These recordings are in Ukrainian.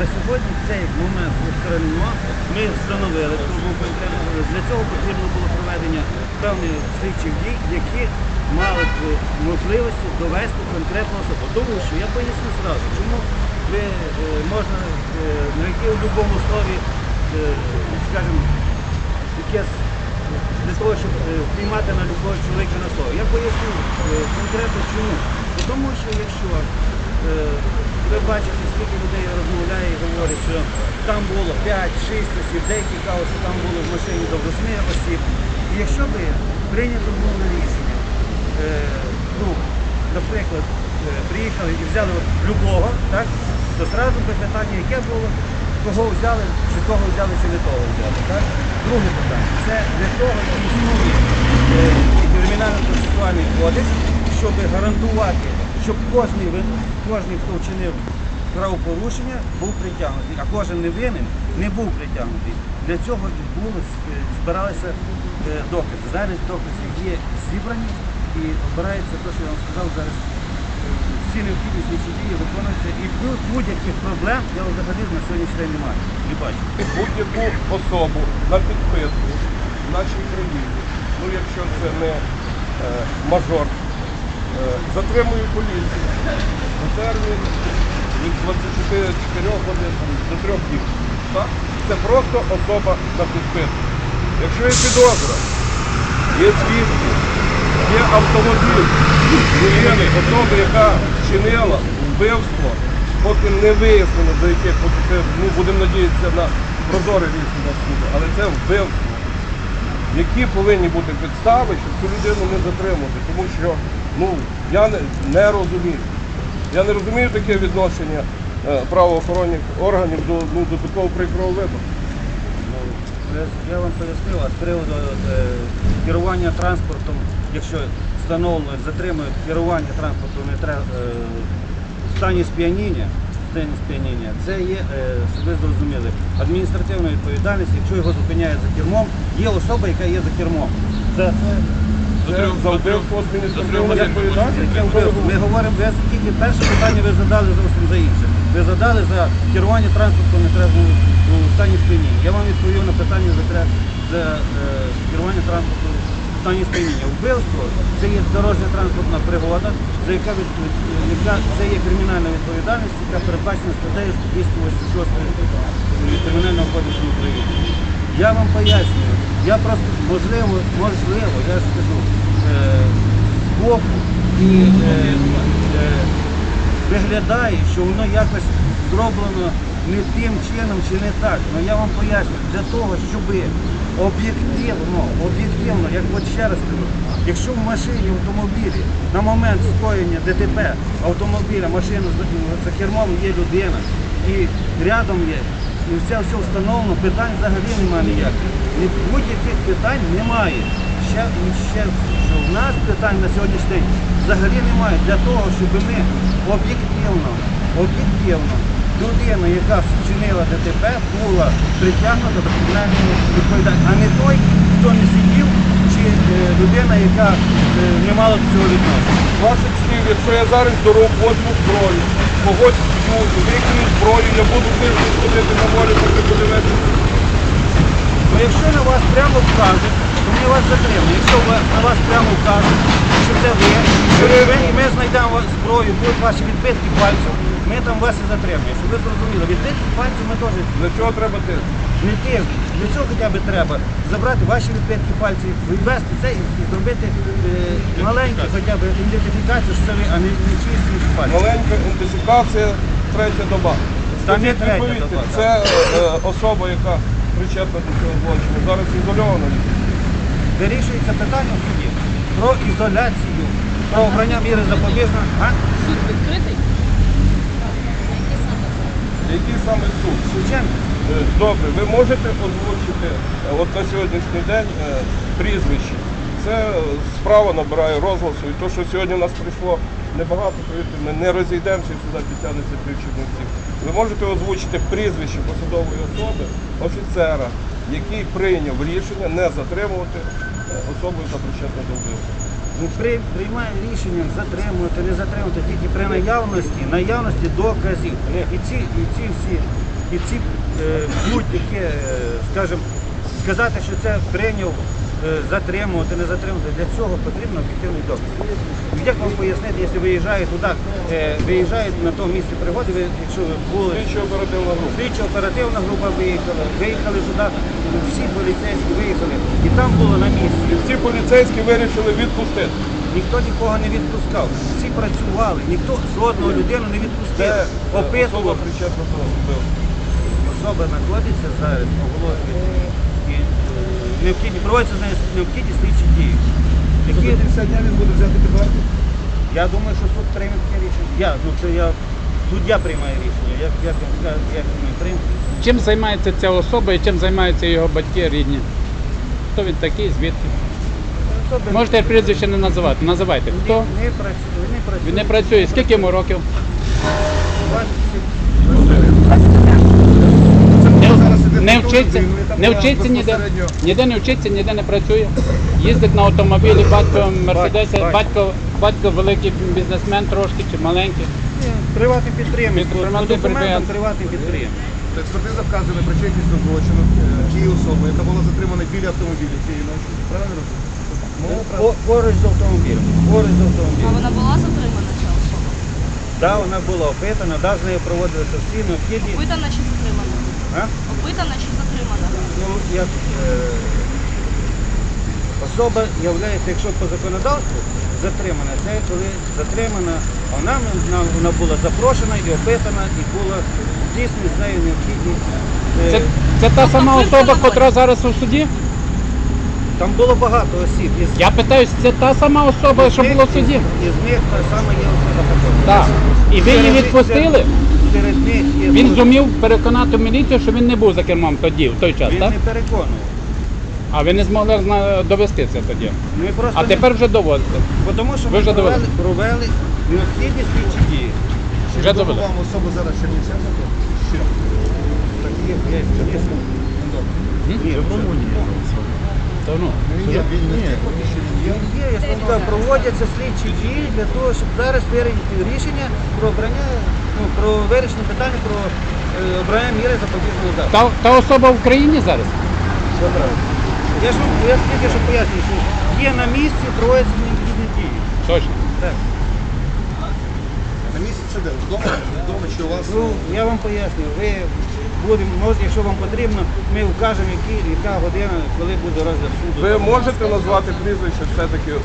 На сьогодні цей момент устранено. Ми встановили, був. Для цього потрібно було проведення певних слідчих дій, які мали б можливості довести конкретну особу. Тому що я поясню зразу, чому ви е, можна е, на які в будь-якому слові, е, скажімо, якесь для того, щоб впіймати на любого чоловіка на слово. Я поясню конкретно чому. Тому що якщо ви бачите, скільки людей розмовляє і говорить, що там було 5-6 осіб, деякі кажуть, що там було в машині до 8 осіб. І якщо би прийнято було рішення, е, ну, наприклад, е, приїхали і взяли от любого, так, то зразу би питання, яке було, кого взяли, чи того взяли, чи не того взяли. Так? Друге питання. Це для того і існує е, кримінально-процесуальний кодекс, щоб гарантувати, щоб вин- кожний, хто вчинив правопорушення, був притягнутий, а кожен невинен не був притягнутий. Для цього і було, е, збиралися е, докази. Зараз докази є зібрані і обирається те, що я вам сказав зараз. Всі необхідні слідчі дії виконуються і бу- будь-яких проблем я взагалі на сьогоднішній день немає. Не бачу. будь-яку особу на підпитку в нашій країні, ну якщо це не е, мажор, е, затримує поліцію термін від 24 годин до 3 днів. Це просто особа на підпитку. Якщо є підозра, є свідки, є автомобіль, є особа, яка вчинила вбивство, поки не вияснено, за яке це, ну, будемо надіятися на прозоре рішення суду, але це вбивство. Які повинні бути підстави, щоб цю людину не затримати? Тому що ну, я не, не розумію. Я не розумію таке відношення е, правоохоронних органів до, ну, до такого прикрого випадку. Я вам пояснив, а з приводу е, керування транспортом, якщо встановлено, затримують керування транспортом не е, в стані сп'яніння, сп'яніння, це є, щоб ви зрозуміли, адміністративна відповідальність, якщо його зупиняють за кермом, є особа, яка є за кермом. Це Це за вбивство адміністративної відповідальності? Ми говоримо, ви тільки перше питання ви задали зовсім за інше. Ви задали за керування транспортом не треба у стані сп'яніння. Я вам відповів на питання за, за е, керування транспортом в стані сп'яніння. Вбивство це є дорожня транспортна пригода, за яка, яка це є кримінальна відповідальність, яка передбачена статтею 286 Кримінального кодексу України. Я вам пояснюю, я просто можливо, можливо, я скажу, е, збоку і е, е, виглядає, що воно якось зроблено не тим чином чи не так. Ну я вам поясню, для того, щоб об'єктивно, об'єктивно, як от ще раз кажу, якщо в машині, автомобілі на момент скоєння ДТП автомобіля, машина за кермом є людина і рядом є, і все все встановлено, питань взагалі немає ніяких. Будь-яких питань немає. Ще, ще що в нас питань на сьогоднішній день взагалі немає для того, щоб ми об'єктивно, об'єктивно людина, яка вчинила ДТП, була притягнута до кримінальної відповідальності, а не той, хто не сидів, чи е, людина, яка е, не мала до цього відношення. Ваших слів, якщо я зараз до рук возьму зброю, когось б'ю, викину зброю, я буду тиждень ходити на волі, поки подивитися. Ну, якщо на вас прямо вкажуть, то ми вас затримаємо. Якщо на вас прямо вкажуть, що це ви, що ви, і ми знайдемо зброю, будуть ваші відбитки пальців, ми там вас і затримаємо. Щоб ви зрозуміли, відбитки пальців ми теж Для чого треба ти? не тиждень. Для цього хоча б треба забрати ваші відбитки пальців, відвести це і, зробити е, маленьку хоча б ідентифікацію, що це ви, а не, не чиїсь інші пальці. Маленька ідентифікація, третя доба. Є Скажіть, третя доба, Це е, особа, яка причетна до цього злочину. Зараз ізольована. Вирішується питання в суді про ізоляцію, про обрання міри запобіжного. А? Суд відкритий? Який саме суд? Шевченко. Е, Добре, ви можете озвучити е, от на сьогоднішній день е, прізвище. Це е, справа набирає розголосу. І то, що сьогодні у нас прийшло небагато, повірте, ми не розійдемося і сюди підтягнеться півчернівців. Ви можете озвучити прізвище посадової особи, офіцера, який прийняв рішення не затримувати е, особу, яка причетна до вбивства. ну, при, приймає рішення затримувати, не затримувати тільки при наявності, наявності доказів. І ці, і ці всі, і ці е, будь-які, е, скажімо, сказати, що це прийняв затримувати, не затримувати, для цього потрібно об'єктивний доказ. Як вам пояснити, якщо виїжджають туди, е, виїжджають на тому місці пригоди, ви, якщо ви були Слідчо оперативна група. Слідчо оперативна група виїхала, виїхали туди, всі поліцейські виїхали. І там було на місці. І всі поліцейські вирішили відпустити. Ніхто нікого не відпускав. Всі працювали, ніхто жодного людину не відпустив. Це особа. Особа знаходиться зараз, оголошує. Необхідні, проводяться з нею необхідні слідчі дії. Які, 50 днів він буде взяти під варту? я думаю, що суд прийме таке рішення. Я, ну це я, суддя приймає рішення. Як, як, скаже, як він прийме. Чим займається ця особа і чим займаються його батьки рідні? Хто він такий, звідки? Особи Можете прізвище не називати. Називайте. Хто? Не працює, не працює. Він не працює. Скільки йому років? 20 Не, вчиться, не вчиться ніде. Ніде не вчиться, ніде не працює. Їздить на автомобілі, батько Мерседеса, Батько. батько, великий бізнесмен трошки чи маленький. Приватний підприємець, підприємець. приватний підприємець. Експертиза вказує на причетність до злочину е, тієї особи, яка була затримана біля автомобіля цієї ночі. Правильно По- Поруч з автомобілем. Поруч з А вона була затримана чи особа? Да, вона була опитана, да, з нею проводилися всі необхідні. Опитана чи затримана? Опитана чи затримана? Ну, як, е, особа являється, якщо по законодавству затримана, це коли затримана, вона, вона, вона була запрошена і опитана, і була здійснені з нею необхідні. е, Це, це та сама особа, котра зараз у суді? Там було багато осіб. Із, Я питаюсь, це та сама особа, що була в суді? Із них та сама є особа. Так. І ви її відпустили? Серед них Він зумів переконати міліцію, що він не був за кермом тоді, в той час, Він так? не переконував. А ви не змогли зна- довести це тоді. Ми просто А не- тепер вже доводите. Бо тому що Ви ми вже провели, довели. провели необхідні слідчі дії. чи Вже відомо довели. вам особа зараз? Так є, є, є. Ні, в Румунії. Ну, він не є, поки що він є. Є, я ж вам кажу, проводяться слідчі дії для того, щоб зараз прийняти рішення про обрання, ну, про вирішення питання про е, обрання міри запобіжного удару. та, та особа в Україні зараз? Я ж вам я ж тільки що пояснюю, що є на місці, проводяться необхідні дії. Точно. Так. На місяць це де? Вдома? Вдома чи у вас? Ну, я вам пояснюю, ви будемо, може, якщо вам потрібно, ми вкажемо, які, яка година, коли буде розгляд суду. Ви можете назвати прізвище все-таки е,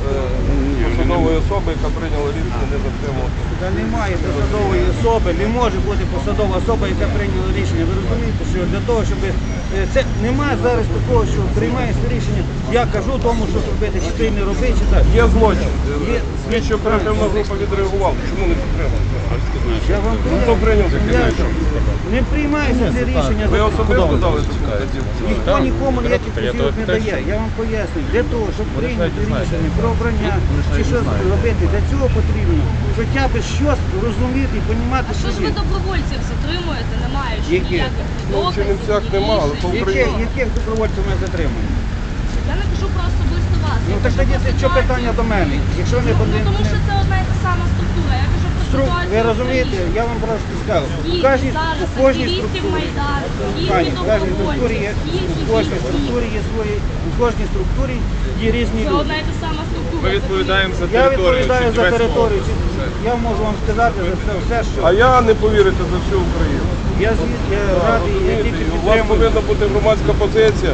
посадової особи, яка прийняла рішення не затримувати? Та немає посадової особи, не може бути посадова особа, яка прийняла рішення. Ви розумієте, що для того, щоб е, це немає зараз такого, що приймається рішення, я кажу тому, що робити, чи ти не роби, чи так. Є злочин. Є. Слідчо оперативна група відреагувала. Чому не підтримали? Я вам Ну, прийняв таке я- Не приймається це рішення. Ви за- особисто дали? Ніхто нікому ніяких вказівок не дає. Я вам поясню, для того, щоб прийняти рішення про обрання чи щось робити, для цього потрібно хоча б щось розуміти і розуміти, А що ж ви добровольців затримуєте, не маючи Які? ніяких Ну, Чернівцях доказів, нема, але по Яких, Україні. яких добровольців ми затримуємо? Я не кажу про особисто вас. Ну я так кажу тоді про це що ситуацію. питання до мене? Якщо не Ну, тому що це одна і та сама структура. Я кажу про Стру... ситуацію. Ви розумієте, я вам просто сказав. У кожній, зараз у кожній структурі, Пані, в кожній структурі є, у кожній структурі є свої, у кожній структурі є різні Це люди. одна і та сама структура. Ми відповідаємо за Я територію. відповідаю за територію. Я можу вам сказати за це все, що А я не повірите за всю Україну. я, звід- я радий, я тільки У вас підтримую. повинна бути громадська позиція.